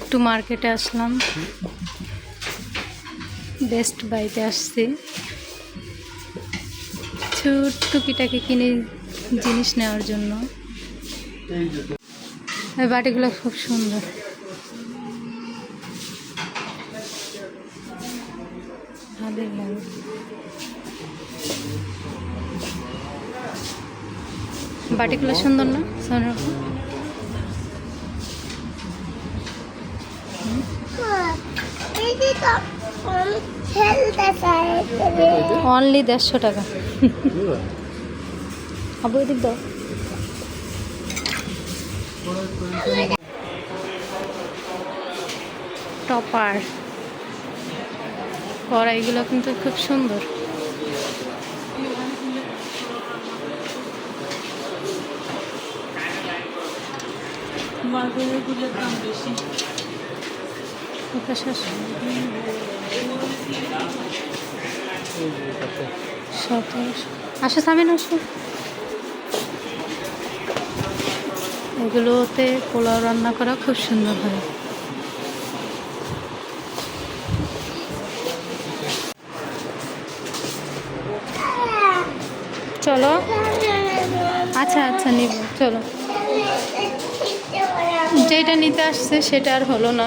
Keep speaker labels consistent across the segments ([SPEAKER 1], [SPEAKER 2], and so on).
[SPEAKER 1] একটু মার্কেটে আসলাম। বেস্ট বাইতে আসছি। ছোট টুকিটাকি কিনে জিনিস নেওয়ার জন্য। বাটিগুলো খুব সুন্দর। বাটিগুলো সুন্দর না? সোনার অনলি দেড়শো টাকা। আবু এদিক দাও। টপার কড়াইগুলো কিন্তু খুব সুন্দর। শেষ। আসো। এগুলোতে পোলাও রান্না করা খুব সুন্দর হয়। চলো। আচ্ছা আচ্ছা নিব, চলো। যেটা নিতে আসছে সেটা আর হলো না।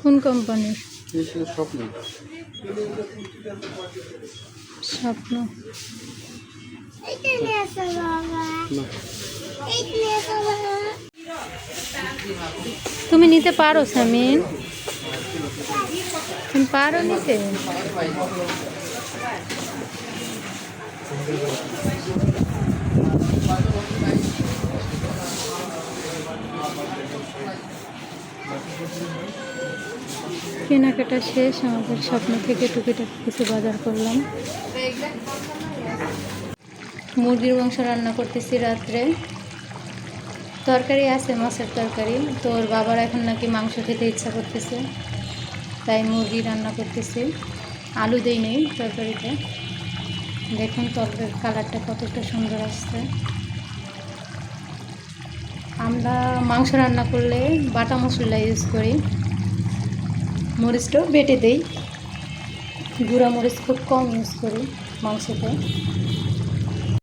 [SPEAKER 1] কোন কোম্পানির
[SPEAKER 2] স্বপ্ন।
[SPEAKER 1] তুমি নিতে পারো সামিন। তুমি পারো নিতে? কেনাকাটা শেষ, আমাদের স্বপ্ন থেকে টুকিটাকি কিছু বাজার করলাম। মুরগির মাংস রান্না করতেছি রাত্রে। তরকারি আছে, মাছের তরকারি। তো ওর বাবার এখন নাকি মাংস খেতে ইচ্ছা করতেছে, তাই মুরগি রান্না করতেছি। আলু দেই নেই তরকারিতে। দেখুন তরকারির কালারটা কতটা সুন্দর আসছে। আমরা মাংস রান্না করলে বাটা মশলা ইউজ করি। মরিচটাও বেটে দেই। গুঁড়া মরিচ খুব কম ইউজ করি মাংসতে।